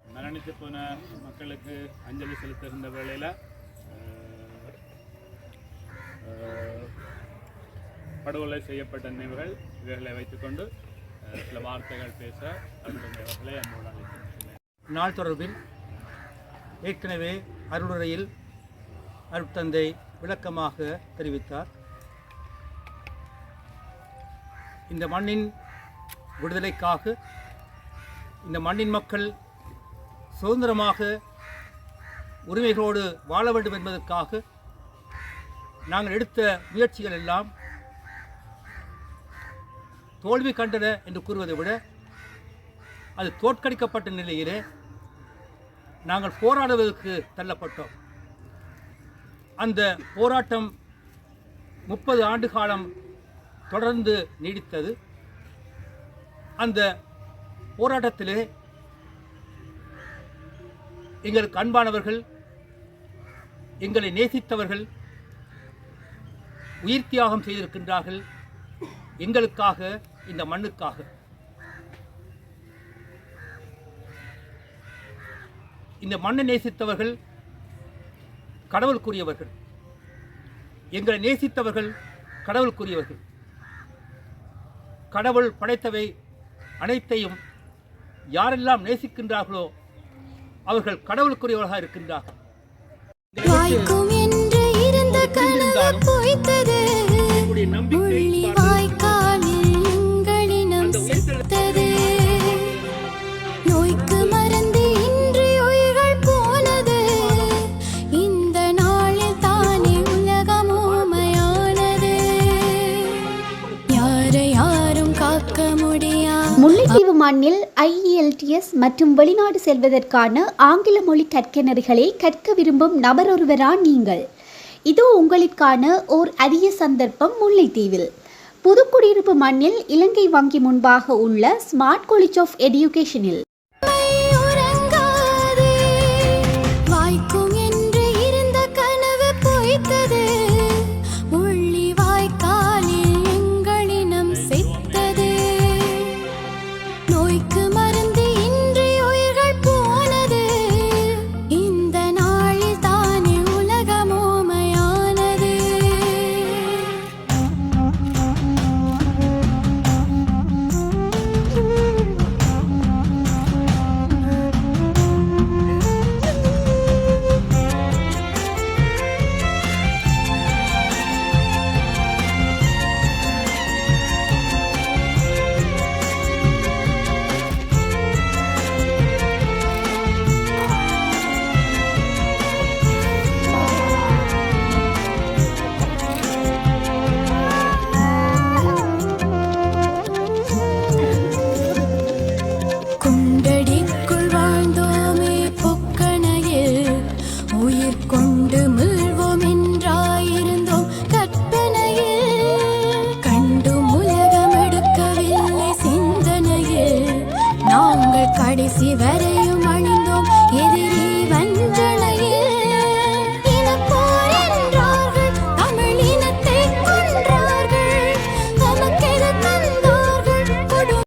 மரணித்து போன மக்களுக்கு அஞ்சலி செலுத்துகின்ற வேளையில் படுகொலை செய்யப்பட்ட நினைவுகள் இவைகளை வைத்துக்கொண்டு சில வார்த்தைகள் பேச அன்புடையவர்களை அன்போடு நாள் தொடர்பில் ஏற்கனவே அருளுரையில் அருட்தந்தை விளக்கமாக தெரிவித்தார். இந்த மண்ணின் விடுதலைக்காக இந்த மண்ணின் மக்கள் சுதந்திரமாக உரிமைகளோடு வாழ வேண்டும் என்பதற்காக நாங்கள் எடுத்த முயற்சிகள் எல்லாம் தோல்வி கண்டன என்று கூறுவதை விட அது தோற்கடிக்கப்பட்ட நிலையிலே நாங்கள் போராடுவதற்கு தள்ளப்பட்டோம். அந்த போராட்டம் முப்பது ஆண்டு காலம் தொடர்ந்து நீடித்தது. அந்த போராட்டத்திலே எங்களுக்கு அன்பானவர்கள் எங்களை நேசித்தவர்கள் உயிர் தியாகம் செய்திருக்கின்றார்கள். எங்களுக்காக இந்த மண்ணுக்காக. இந்த மண்ணை நேசித்தவர்கள் கடவுளுக்குரியவர்கள் எங்களை நேசித்தவர்கள் கடவுளுக்குரியவர்கள் கடவுள் படைத்தவை அனைத்தையும் யாரெல்லாம் நேசிக்கின்றார்களோ அவர்கள் கடவுளுக்குரியவர்களாக இருக்கின்றார்கள். நம்பிக்கை யாரும் காக்க முல்லைத்தீவு மண்ணில் ஐஇஎல்டிஎஸ் மற்றும் வெளிநாடு செல்வதற்கான ஆங்கில மொழி கற்கனர்களை கற்க விரும்பும் நபரொருவரா நீங்கள்? இது உங்களுக்கான ஓர் அரிய சந்தர்ப்பம் முல்லைத்தீவில். புதுக்குடியிருப்பு மண்ணில் இலங்கை வங்கி முன்பாக உள்ள ஸ்மார்ட் காலேஜ் ஆஃப் எடியூகேஷனில் பாடி சிவரே